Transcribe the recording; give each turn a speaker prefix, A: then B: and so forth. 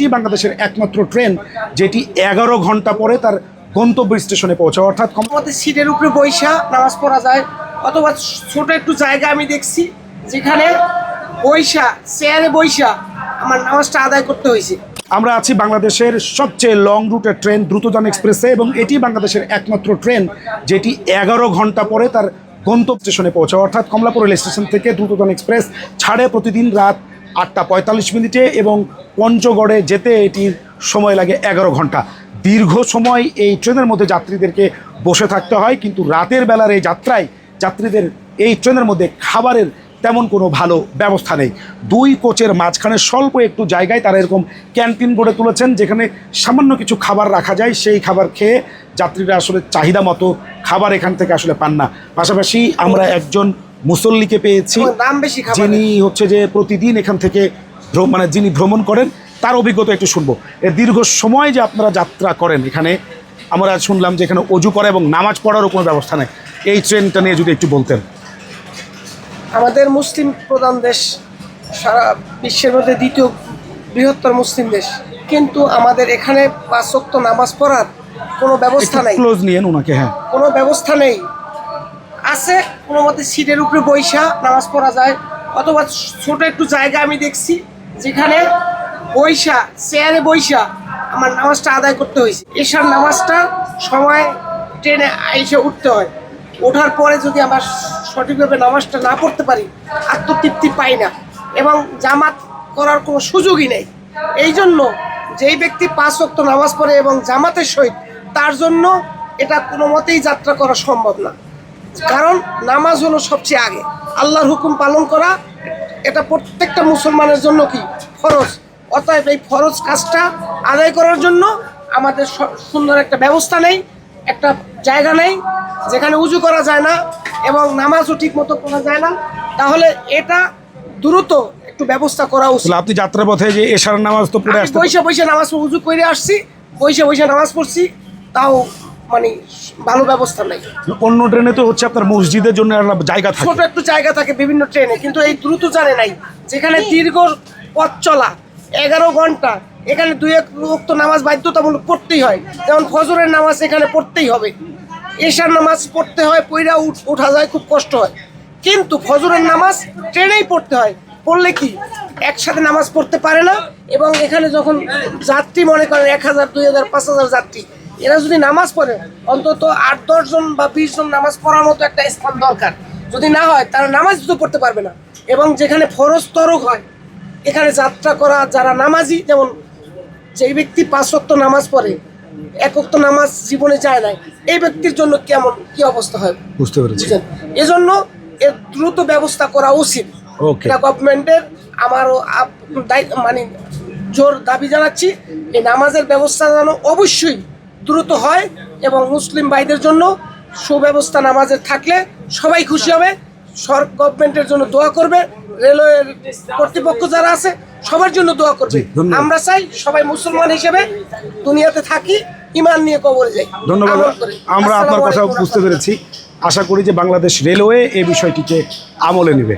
A: এটি বাংলাদেশের একমাত্র ট্রেন যেটি এগারো ঘণ্টা পরে তার গন্তব্য স্টেশনে পৌঁছায়। অর্থাৎ
B: আমাদের সিটের উপরে বৈশা নামাজ পড়া যায়। অথবা ছোট একটু জায়গা আমি দেখছি যেখানে বৈশা চেয়ারে বৈশা আমার নামাজটা আদায় করতে হয়েছে।
A: আমরা আছি বাংলাদেশের সবচেয়ে লং রুটের ট্রেন দ্রুতযান এক্সপ্রেসে এবং এটি বাংলাদেশের একমাত্র ট্রেন যেটি এগারো ঘণ্টা পরে তার গন্তব্য স্টেশনে পৌঁছায়। অর্থাৎ কমলাপুর রেল স্টেশন থেকে দ্রুতযান এক্সপ্রেস ছাড়ে প্রতিদিন রাত আটটা পঁয়তাল্লিশ মিনিটে এবং পঞ্চগড়ে যেতে এটির সময় লাগে এগারো ঘণ্টা। দীর্ঘ সময় এই ট্রেনের মধ্যে যাত্রীদেরকে বসে থাকতে হয়, কিন্তু রাতের বেলার এই যাত্রায় যাত্রীদের এই ট্রেনের মধ্যে খাবারের তেমন কোনো ভালো ব্যবস্থা নেই। দুই কোচের মাঝখানে স্বল্প একটু জায়গায় তারা এরকম ক্যান্টিন গড়ে তুলেছেন, যেখানে সামান্য কিছু খাবার রাখা যায়। সেই খাবার খেয়ে যাত্রীরা আসলে চাহিদা মতো খাবার এখান থেকে আসলে পান না। পাশাপাশি আমরা একজন মুসল্লিকে পেয়েছি যিনি হচ্ছে যে প্রতিদিন এখান থেকে মানে যিনি ভ্রমণ করেন তার অভিজ্ঞতা একটু শুনব। দীর্ঘ সময় যে আপনারা যাত্রা করেন এখানে আমরা শুনলাম যে এখানে অজু করা এবং নামাজ পড়ারও কোনো ব্যবস্থা নেই। এই ট্রেনটা নিয়ে যদি একটু বলতেন।
B: আমাদের মুসলিম প্রধান দেশ সারা বিশ্বের মধ্যে দ্বিতীয় বৃহত্তর মুসলিম দেশ। কিন্তু আমাদের এখানে পাঁচ ওয়াক্ত নামাজ পড়ার কোনো ব্যবস্থা নেই।
A: ক্লোজ নিয়েন ওনাকে হ্যাঁ।
B: কোনো ব্যবস্থা নেই। আছে, কোনো মতে সিটের উপরে বৈশা নামাজ পড়া যায়। অথবা ছোট একটু জায়গা আমি দেখছি, যেখানে বৈশা, চেয়ারে বৈশা আমার নামাজটা আদায় করতে হয়েছে। এসার নামাজটা সময় ট্রেনে এসে উঠতে হয়। ওঠার পরে যদি আমার সঠিকভাবে নামাজটা না পড়তে পারি, আত্মতৃপ্তি পাই না এবং জামাত করার কোনো সুযোগই নেই। এই জন্য যেই ব্যক্তি পাঁচ ওয়াক্ত নামাজ পড়ে এবং জামাতের সহিত, তার জন্য এটা কোনো মতেই যাত্রা করা সম্ভব না। কারণ নামাজ হলো সবচেয়ে আগে। আল্লাহর হুকুম পালন করা এটা প্রত্যেকটা মুসলমানের জন্য কি? ফরজ। অতএব এই ফরজ কাজটা আদায় করার জন্য আমাদের সুন্দর একটা ব্যবস্থা নেই একটা জায়গা নেই যেখানে উজু করা যায় না এবং নামাজও ঠিক মতো পড়া যায় না। তাহলে এটা দ্রুত একটু ব্যবস্থা করা উচিত।
A: তাহলে যাত্রা পথে যে এশার নামাজ তো পড়ে আসতে
B: বৈশা বৈশা নামাজ উজু করে আসছি বৈশা বৈশা নামাজ পড়ছি তাও মানে ভালো ব্যবস্থা নাই।
A: অন্য ট্রেনে তো হচ্ছে আপনার মসজিদের জন্য জায়গা
B: ছোট একটু জায়গা থাকে বিভিন্ন ট্রেনে কিন্তু এই দ্রুত জানে নাই। যেখানে দীর্ঘ পথ চলা এগারো ঘণ্টা এখানে দুই এক উক্ত নামাজ বাধ্যতামূলক পড়তেই হয়। যেমন ফজরের নামাজ এখানে পড়তেই হবে। এশার নামাজ পড়তে হয় পইরা উঠ- ওঠা যায় খুব কষ্ট হয়। কিন্তু ফজরের নামাজ ট্রেনেই পড়তে হয়। পড়লে কি? একসাথে নামাজ পড়তে পারে না এবং এখানে যখন যাত্রী মনে করেন এক হাজার দুই হাজার পাঁচ হাজার যাত্রী এরা যদি নামাজ পড়ে অন্তত আট দশ জন বা বিশ জন নামাজ পড়ার মতো একটা স্থান দরকার। যদি না হয় তারা নামাজ তো পড়তে পারবে না। এবং যেখানে ফরজ তরক হয় এখানে যাত্রা করা যারা নামাজি যেমন যেই ব্যক্তি পাঁচ ওয়াক্ত নামাজ পড়ে এক ওয়াক্ত নামাজ জীবনে যায় নাই এই ব্যক্তির জন্য কেমন কি অবস্থা হয়?
A: বুঝতে পেরেছি।
B: এজন্য এর দ্রুত ব্যবস্থা করা উচিত. এটা গভর্নমেন্টের আমারও মানে জোর দাবি জানাচ্ছি এই নামাজের ব্যবস্থা যেন অবশ্যই দ্রুত হয় এবং মুসলিম ভাইদের জন্য সুব্যবস্থা নামাজের থাকলে সবাই খুশি হবে। সর গভর্নমেন্টের জন্য দোয়া করবে। রেলওয়ের কর্তৃপক্ষ যারা আছে সবার জন্য দোয়া করবে। আমরা চাই সবাই মুসলমান হিসেবে দুনিয়াতে থাকি ইমান নিয়ে কবরে যাই।
A: ধন্যবাদ। আমরা আপনার কথা বুঝতে পেরেছি। আশা করি যে বাংলাদেশ রেলওয়ে এই বিষয়টিকে আমলে নেবে।